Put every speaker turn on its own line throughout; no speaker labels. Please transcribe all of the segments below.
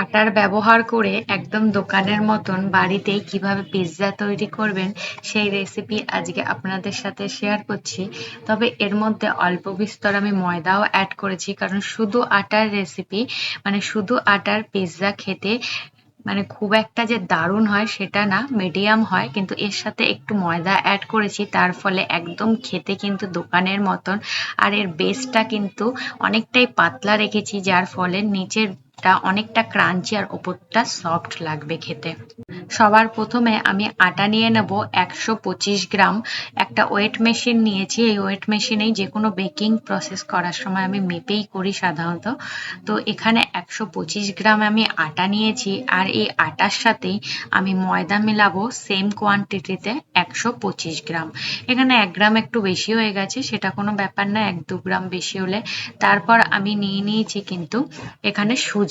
আটার ব্যবহার করে একদম দোকানের মতন বাড়িতেই কীভাবে পিৎজা তৈরি করবেন, সেই রেসিপি আজকে আপনাদের সাথে শেয়ার করছি। তবে এর মধ্যে অল্প বিস্তর আমি ময়দাও অ্যাড করেছি, কারণ শুধু আটার রেসিপি মানে শুধু আটার পিৎজা খেতে মানে খুব একটা যে দারুণ হয় সেটা না মিডিয়াম হয়, কিন্তু এর সাথে একটু ময়দা অ্যাড করেছি, তার ফলে একদম খেতে কিন্তু দোকানের মতন। আর এর বেসটা কিন্তু অনেকটাই পাতলা রেখেছি, যার ফলে নিচের টা অনেকটা ক্রাঞ্চি আর ওপরটা সফট লাগবে খেতে। সবার প্রথমে আমি আটা নিয়ে নেব একশো পঁচিশ গ্রাম। একটা ওয়েট মেশিন নিয়েছি। এই ওয়েট মেশিনেই যে কোনো বেকিং প্রসেস করার সময় আমি মেপেই করি সাধারণত। তো এখানে একশো পঁচিশ গ্রাম আমি আটা নিয়েছি আর এই আটার সাথেই আমি ময়দা মেলাবো সেম কোয়ান্টিটিতে একশো পঁচিশ গ্রাম। এখানে এক গ্রাম একটু বেশি হয়ে গেছে, সেটা কোনো ব্যাপার না, এক দু গ্রাম বেশি হলে। তারপর আমি নিয়ে নিয়েছি কিন্তু এখানে সুজি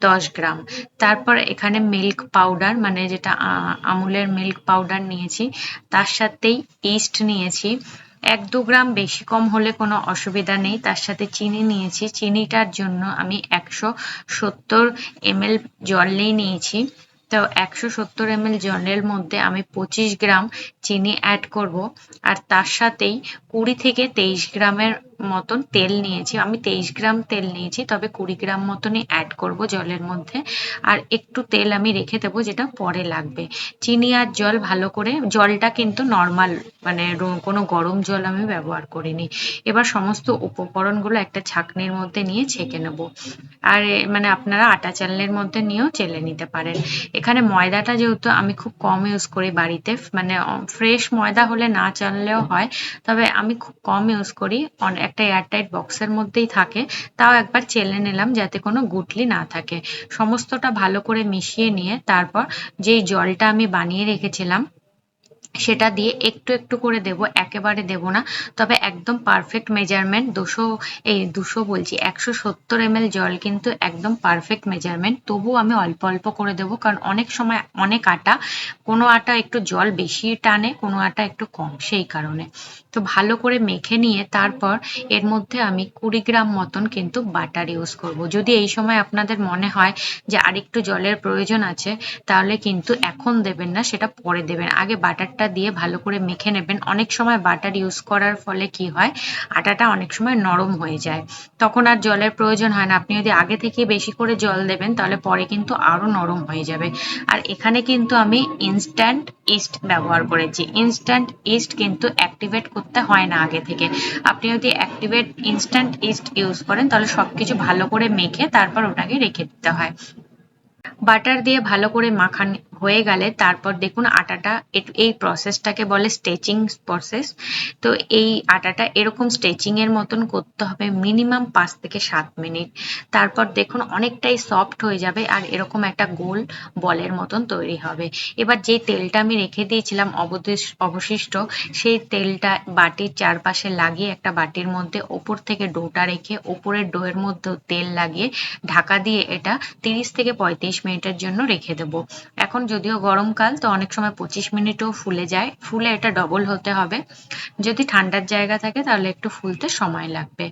দশ গ্রাম। তারপর এখানে মিল্ক পাউডার মানে যেটা আমুলের মিল্ক পাউডার নিয়েছি, তার সাথেই ইস্ট নিয়েছি। এক দু গ্রাম বেশি কম হলে কোনো অসুবিধা নেই। তার সাথে চিনি নিয়েছি। চিনিটার জন্য আমি একশো সত্তর এমএল জল নিয়ে নিয়েছি। তো একশো সত্তর এমএল জলের মধ্যে আমি পঁচিশ গ্রাম চিনি অ্যাড করব। আর তার সাথেই কুড়ি থেকে তেইশ গ্রামের মতন তেল নিয়েছি। আমি তেইশ গ্রাম তেল নিয়েছি, তবে কুড়ি গ্রাম মতনই অ্যাড করব জলের মধ্যে। আর একটু তেল আমি রেখে দেবো, যেটা পরে লাগবে। চিনি আর জল ভালো করে, জলটা কিন্তু নর্মাল মানে কোনো গরম জল আমি ব্যবহার করিনি। এবার সমস্ত উপকরণগুলো একটা ছাঁকনির মধ্যে নিয়ে ছেঁকে নেব। আর মানে আপনারা আটা চালের মধ্যে নিয়েও চেলে নিতে পারেন। এখানে ময়দাটা যেহেতু আমি খুব কম ইউজ করি বাড়িতে মানে ফ্রেশ ময়দা হলে না চাললেও হয়, তবে আমি খুব কম ইউজ করি। একটা এয়ারটাইট বক্সের মধ্যেই থাকে, তাও একবার চেলে নিলাম যাতে কোনো গুটলি না থাকে। সমস্তটা ভালো করে মিশিয়ে নিয়ে তারপর যেই জলটা আমি বানিয়ে রেখেছিলাম সেটা দিয়ে একটু একটু করে দেব, একেবারে দেব না। তবে একদম পারফেক্ট মেজারমেন্ট দুশো, এই দুশো বলছি, একশো সত্তর এমএল জল কিন্তু একদম পারফেক্ট মেজারমেন্ট তবু আমি অল্প অল্প করে দেবো, কারণ অনেক সময় অনেক আটা, কোনো আটা একটু জল বেশি টানে, কোনো আটা একটু কম, সেই কারণে। তো ভালো করে মেখে নিয়ে তারপর এর মধ্যে আমি কুড়ি গ্রাম মতন কিন্তু বাটার ইউজ করব। যদি এই সময় আপনাদের মনে হয় যে আরেকটু জলের প্রয়োজন আছে, তাহলে কিন্তু এখন দেবেন না, সেটা পরে দেবেন। আগে বাটারটা দিয়ে ভালো করে মেখে নেবেন। অনেক সময় বাটার ইউজ করার ফলে কি হয়, আটাটা অনেক সময় নরম হয়ে যায়। তখন আর জলের প্রয়োজন হয় না। আপনি যদি আগে থেকে বেশি করে জল দেবেন, তাহলে পরে কিন্তু আরও নরম হয়ে যাবে। আর এখানে কিন্তু আমি ইনস্ট্যান্ট ইস্ট ব্যবহার করেছি। ইনস্ট্যান্ট ইস্ট কিন্তু অ্যাক্টিভেট করতে হয় না আগে থেকে। আপনি যদি অ্যাক্টিভেট ইনস্ট্যান্ট ইস্ট ইউজ করেন, তাহলে সবকিছু ভালো করে মেখে তারপর ওটাকে রেখে দিতে হয়। বাটার দিয়ে ভালো করে মাখান হয়ে গেলে তারপর দেখুন আটাটা এই প্রসেসটাকে বলে স্টেচিং প্রসেস তো এই আটাটা এরকম স্টেচিং এর মতন করতে হবে মিনিমাম পাঁচ থেকে সাত মিনিট। তারপর দেখুন অনেকটাই সফট হয়ে যাবে আর এরকম একটা গোল বলের মতন তৈরি হবে। এবার যে তেলটা আমি রেখে দিয়েছিলাম অবশিষ্ট, সেই তেলটা বাটির চারপাশে লাগিয়ে একটা বাটির মধ্যে ওপর থেকে ডোটা রেখে ওপরের ডোয়ের মধ্যে তেল লাগিয়ে ঢাকা দিয়ে এটা তিরিশ থেকে পঁয়ত্রিশ মিনিটের জন্য রেখে দেবো। এখন যদিও গরমকাল, তো অনেক সময় পঁচিশ মিনিটও ফুলে যায়। ফুলে এটা ডবল হতে হবে। যদি ঠান্ডার জায়গা থাকে, তাহলে একটু ফুলতে সময় লাগবে।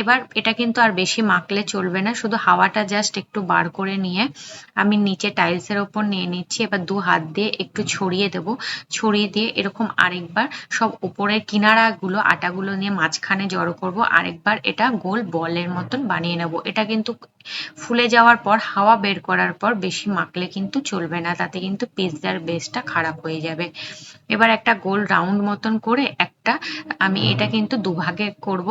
এবার এটা কিন্তু আর বেশি মাখলে চলবে না, শুধু হাওয়াটা জাস্ট একটু বার করে নিয়ে আমি নিচে টাইলসের ওপর নিয়ে নিচ্ছি। এবার দু হাত দিয়ে একটু ছড়িয়ে দেব। ছড়িয়ে দিয়ে এরকম আরেকবার সব উপরের কিনারাগুলো, আটাগুলো নিয়ে মাঝখানে জড়ো করব। আরেকবার এটা গোল বলের মতন বানিয়ে নেব। এটা কিন্তু ফুলে যাওয়ার পর, হাওয়া বের করার পর বেশি মাখলে কিন্তু চলবে না, তাতে কিন্তু পিৎজার বেসটা খারাপ হয়ে যাবে। এবার একটা গোল রাউন্ড মতন করে একটা, আমি এটা কিন্তু দুভাগে করব।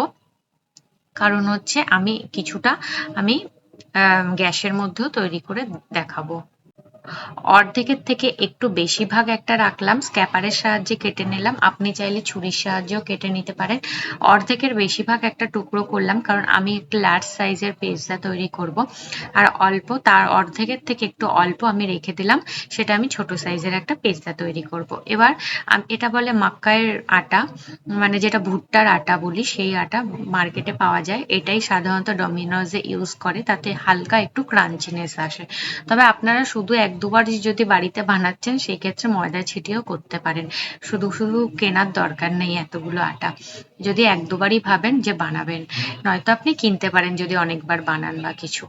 কারণ হচ্ছে আমি কিছুটা, আমি গ্যাসের মধ্যেও তৈরি করে দেখাবো। অর্ধেকের থেকে একটু বেশি ভাগ একটা রাখলাম, স্ক্যাপারের সাহায্যে কেটে নিলাম। আপনি চাইলে ছুরির সাহায্যেও কেটে নিতে পারেন। অর্ধেকের বেশি ভাগ একটা টুকরো করলাম, কারণ আমি একটু লার্জ সাইজের পিৎজা তৈরি করব। আর অল্প, তার অর্ধেকের থেকে একটু অল্প আমি রেখে দিলাম, সেটা আমি ছোট সাইজের একটা পিৎজা তৈরি করব। এবার এটা বলে মাক্কায়ের আটা মানে যেটা ভুট্টার আটা বলি, সেই আটা মার্কেটে পাওয়া যায়। এটাই সাধারণত ডমিনোজে ইউজ করে, তাতে হালকা একটু ক্রাঞ্চিনেস আসে। তবে আপনারা শুধু এক দুবার যদি বাড়িতে বানাচ্ছেন সেই ক্ষেত্রে ময়দা ছিটিয়েও করতে পারেন। শুধু শুধু কেনার দরকার নেই এতগুলো আটা। যদি এক, দুবারই ভাবেন যে বানাবেন, নয়তো আপনি কিনতে পারেন যদি অনেকবার বানান বা কিছু।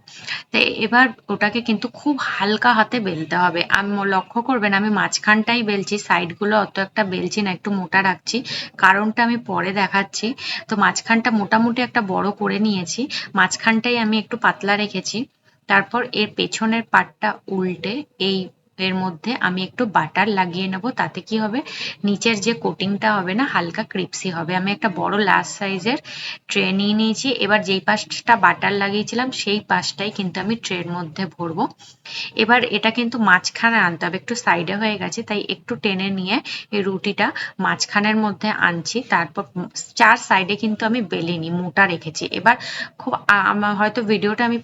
তো এবার ওটাকে কিন্তু খুব হালকা হাতে বেলতে হবে। আমি, লক্ষ্য করবেন, আমি মাঝখানটাই বেলছি, সাইডগুলো অত একটা বেলছি না, একটু মোটা রাখছি। কারণটা আমি পরে দেখাচ্ছি। তো মাঝখানটা মোটামুটি একটা বড় করে নিয়েছি। মাঝখানটাই আমি একটু পাতলা রেখেছি। তারপর এর পেছনের পার্টটা উল্টে এই এর মধ্যে আমি একটু বাটার লাগিয়ে নেব, তাতে কি হবে? নিচের যে কোটিংটা হবে না, হালকা ক্রিপসি হবে। আমি একটা বড় লার্জ সাইজের ট্রে নিয়ে নিয়েছি। এবার যেই পাশটা বাটার লাগিয়েছিলাম, সেই পাশটাই কিন্তু আমি ট্রের মধ্যে ভরবো। এবার এটা কিন্তু মাঝখানে আনতে হবে, একটু সাইডে হয়ে গেছে, তাই একটু টেনে নিয়ে এই রুটিটা মাঝখানের মধ্যে আনছি। তারপর চার সাইডে কিন্তু আমি বেলিনি মোটা রেখেছি। এবার খুব আমার হয়তো ভিডিওটা আমি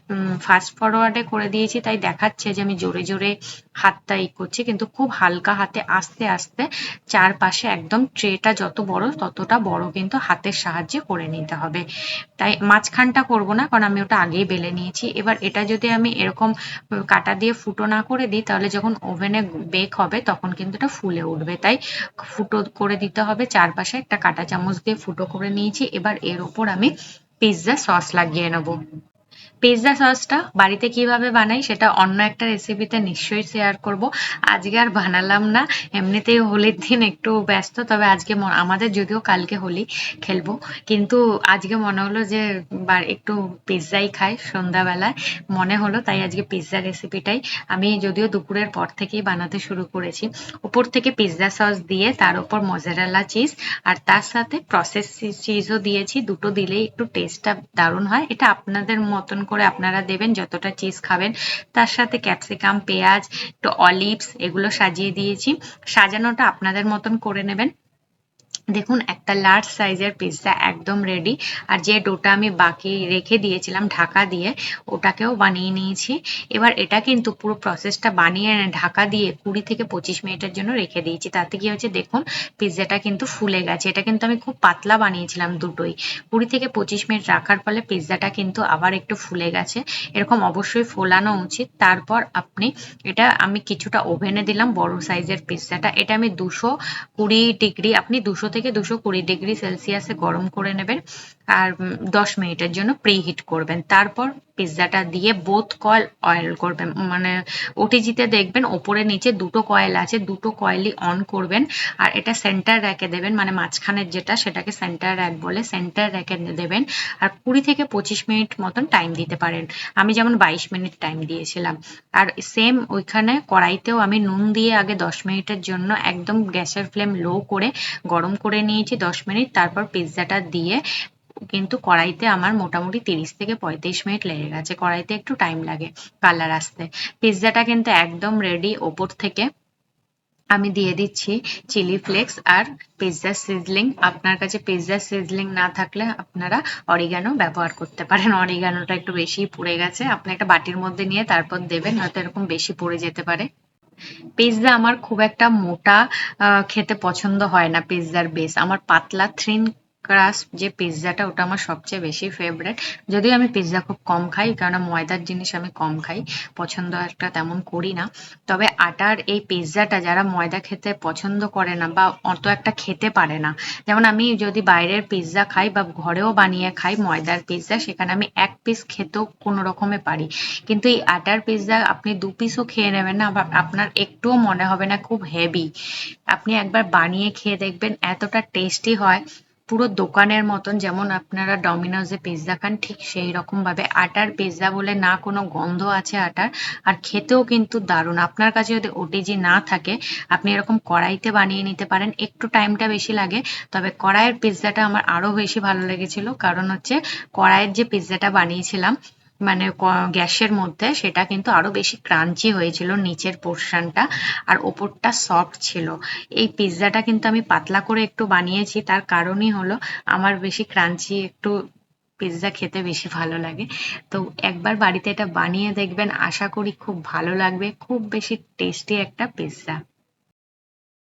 ফাস্ট ফরওয়ার্ডে করে দিয়েছি, তাই দেখাচ্ছে যে আমি জোরে জোরে হাতটা ই করছি, কিন্তু খুব হালকা হাতে আস্তে আস্তে চারপাশে একদম ট্রেটা যত বড় ততটা বড় কিন্তু হাতের সাহায্যে করে নিতে হবে। তাই মাঝখানটা করব না, কারণ আমি ওটা আগেই বেলে নিয়েছি। এবার এটা যদি আমি এরকম কাটা দিয়ে ফুটো না করে দিই, তাহলে যখন ওভেনে বেক হবে তখন কিন্তু এটা ফুলে উঠবে। তাই ফুটো করে দিতে হবে, চারপাশে একটা কাটা চামচ দিয়ে ফুটো করে নিয়েছি। এবার এর ওপর আমি পিৎজা সস লাগিয়ে নেব। পিৎজা সসটা বাড়িতে কীভাবে বানাই সেটা অন্য একটা রেসিপিতে নিশ্চয়ই শেয়ার করব। আজকে আর বানালাম না। এমনিতেই হোলির দিন একটু ব্যস্ত, তবে আজকে আমাদের যদিও কালকে হোলি খেলব। কিন্তু আজকে মনে হলো যে একটু পিৎজাই খাই সন্ধ্যাবেলায়। মনে হলো তাই আজকে পিৎজা রেসিপিটাই আমি যদিও দুপুরের পর থেকেই বানাতে শুরু করেছি। উপর থেকে পিৎজা সস দিয়ে তার উপর মজারেলা চিজ আর তার সাথে প্রসেস চিজও দিয়েছি। দুটো দিলেই একটু টেস্টটা দারুণ হয়। এটা আপনাদের মতন করে আপনারা দেবেন, যতটা চিজ খাবেন। তার সাথে ক্যাপসিকাম পেঁয়াজ, একটু অলিভস এগুলো সাজিয়ে দিয়েছি। সাজানোটা আপনাদের মতন করে নেবেন। দেখুন, একটা লার্জ সাইজের পিৎজা একদম রেডি আর যে ডোটা আমি বাকি রেখে দিয়েছিলাম ঢাকা দিয়ে, ওটাকেও বানিয়ে নিয়েছি। এবার এটা কিন্তু পুরো প্রসেসটা বানিয়ে ঢাকা দিয়ে কুড়ি থেকে পঁচিশ মিনিটের জন্য রেখে দিয়েছি। তাতে কি হচ্ছে দেখুন পিৎজাটা কিন্তু ফুলে গেছে। এটা কিন্তু আমি খুব পাতলা বানিয়েছিলাম দুটোই। কুড়ি থেকে পঁচিশ মিনিট রাখার ফলে পিৎজাটা কিন্তু আবার একটু ফুলে গেছে। এরকম অবশ্যই ফোলানো উচিত। তারপর আপনি এটা আমি কিছুটা ওভেনে দিলাম বড় সাইজের পিৎজাটা এটা আমি দুশো কুড়ি ডিগ্রি, আপনি দুশো থেকে দুশো কুড়ি ডিগ্রি সেলসিয়াসে গরম করে নেবেন আর দশ মিনিটের জন্য প্রি হিট করবেন। তারপর পিৎজাটা দিয়ে বোথ কয়েল অয়েল করবেন। মানে ওটিজিতে দেখবেন ওপরে নিচে দুটো কয়েল আছে, দুটো কয়েলই অন করবেন আর এটা সেন্টার র্যাকে দেবেন। মানে মাঝখানের যেটা সেটাকে সেন্টার র্যাক বলে সেন্টার র্যাকে দেবেন আর কুড়ি থেকে পঁচিশ মিনিট মতন টাইম দিতে পারেন। আমি যেমন বাইশ মিনিট টাইম দিয়েছিলাম। আর সেম ওইখানে কড়াইতেও আমি নুন দিয়ে আগে দশ মিনিটের জন্য একদম গ্যাসের ফ্লেম লো করে গরম করে নিয়েছি দশ মিনিট, তারপর পিৎজাটা দিয়ে কিন্তু কড়াইতে আমার মোটামুটি তিরিশ থেকে পঁয়ত্রিশ মিনিট লেগে গেছে। কড়াইতে একটু টাইম লাগে কালার আসতে। পিৎজাটা কিন্তু একদম রেডি ওপর থেকে। আমি দিয়ে দিচ্ছি চিলি ফ্লেক্স আর পিৎজা সিজলিং আপনার কাছে পিৎজা সিজলিং না থাকলে আপনারা অরিগানো ব্যবহার করতে পারেন। অরিগানোটা একটু বেশি পুড়ে গেছে। আপনি একটা বাটির মধ্যে নিয়ে তারপর দেবেন, হয়তো এরকম বেশি পড়ে যেতে পারে। পিৎজা আমার খুব একটা মোটা খেতে পছন্দ হয় না পিৎজার বেস আমার পাতলা থ্রিন ক্রাস্ট যে পিৎজাটা, ওটা আমার সবচেয়ে বেশি ফেভারেট যদিও আমি পিৎজা খুব কম খাই কারণ ময়দার জিনিস আমি কম খাই, পছন্দ একটা তেমন করি না। তবে আটার এই পিৎজাটা যারা ময়দা খেতে পছন্দ করে না বা অত একটা খেতে পারে না, যেমন আমি যদি বাইরের পিৎজা খাই বা ঘরেও বানিয়ে খাই ময়দার পিৎজা, সেখানে আমি এক পিস খেতেও কোনো রকমে পারি। কিন্তু এই আটার পিৎজা আপনি দু পিসও খেয়ে নেবেন না আবার আপনার একটুও মনে হবে না খুব হেভি আপনি একবার বানিয়ে খেয়ে দেখবেন, এতটা টেস্টি হয় পুরো দোকানের মতন যেমন আপনারা ডমিনোজে পিৎজা খান, ঠিক সেই রকম ভাবে আটার পিৎজা বলে না কোনো গন্ধ আছে আটার, আর খেতেও কিন্তু দারুণ। আপনার কাছে যদি ওটিজি না থাকে, আপনি এরকম কড়াইতে বানিয়ে নিতে পারেন, একটু টাইমটা বেশি লাগে, তবে কড়াইয়ের পিৎজাটা আমার আরও বেশি ভালো লেগেছিল, কারণ হচ্ছে কড়াইয়ের যে পিৎজাটা বানিয়েছিলাম মানে গ্যাসের মধ্যে, সেটা কিন্তু আরও বেশি ক্রাঞ্চি হয়েছিল নিচের পোর্শনটা, আর ওপরটা সফট ছিল। এই পিৎজাটা কিন্তু আমি পাতলা করে একটু বানিয়েছি, তার কারণই হলো আমার বেশি ক্রাঞ্চি, একটু পিৎজা খেতে বেশি ভালো লাগে। তো একবার বাড়িতে এটা বানিয়ে দেখবেন, আশা করি খুব ভালো লাগবে, খুব বেশি টেস্টি একটা পিৎজা।